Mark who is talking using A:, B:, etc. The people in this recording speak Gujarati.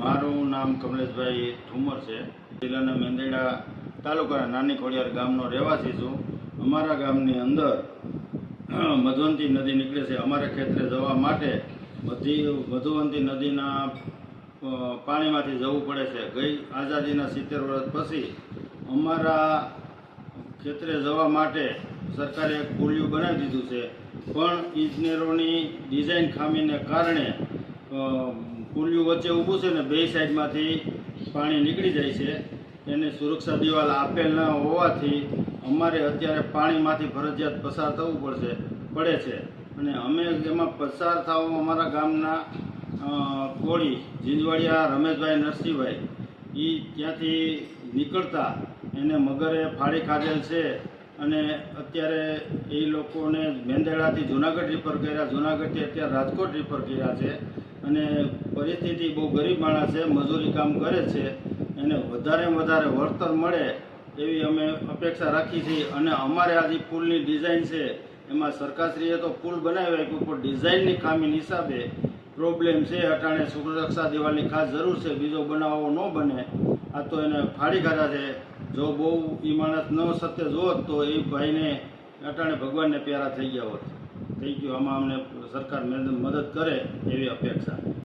A: મારું નામ કમલેશભાઈ ઠુમર છે. જિલ્લાના મેંદરડા તાલુકાના નાની ખોડિયાર ગામનો રહેવાસી છું. અમારા ગામની અંદર મધુવંતી નદી નીકળે છે. અમારા ખેતરે જવા માટે બધી મધુવંતી નદીના પાણીમાંથી જવું પડે છે. ગઈ આઝાદીના સિત્તેર વર્ષ પછી અમારા ખેતરે જવા માટે સરકારે એક પુલિયું બનાવી દીધું છે. પણ ઇજનેરોની ડિઝાઇન ખામીને કારણે પુલિયું વચ્ચે ઊભું છે ને, બે સાઈડમાંથી પાણી નીકળી જાય છે. એને સુરક્ષા દિવાલ આપેલ ન હોવાથી અમારે અત્યારે પાણીમાંથી ફરજિયાત પસાર થવું પડશે, પડે છે. અને અમે એમાં પસાર થવા અમારા ગામના કોળી, જીંજવાડિયા, રમેશભાઈ, નરસિંહભાઈ એ ત્યાંથી નીકળતા એને મગરે ફાળી ખાધેલ છે અને અત્યારે એ લોકોને મેંદરડાથી જુનાગઢ રિફર કર્યા. જુનાગઢથી અત્યારે રાજકોટ રિફર કર્યા છે. અને પરિસ્થિતિ બહુ ગરીબ માણસ છે, મજૂરી કામ કરે છે, એને વધારે વધારે વળતર મળે એવી અમે અપેક્ષા રાખી છીએ. અને અમારે આ જે પુલની ડિઝાઇન છે, એમાં સરકારશ્રીએ તો પુલ બનાવ્યો આપ્યું પણ ડિઝાઇનની ખામી હિસાબે પ્રોબ્લેમ છે, અટાણે સુરક્ષા દિવાલની ખાસ જરૂર છે, બીજો બનાવો ન બને. આ તો એને ફાડી કાઢ્યા છે. જો બહુ એ માણસ ન સત્ય જોત, તો એ ભાઈને અટાણે ભગવાનને પ્યારા થઈ ગયા હોત. થઈ ગયું. આમાં અમને સરકાર મદદ કરે એવી અપેક્ષા.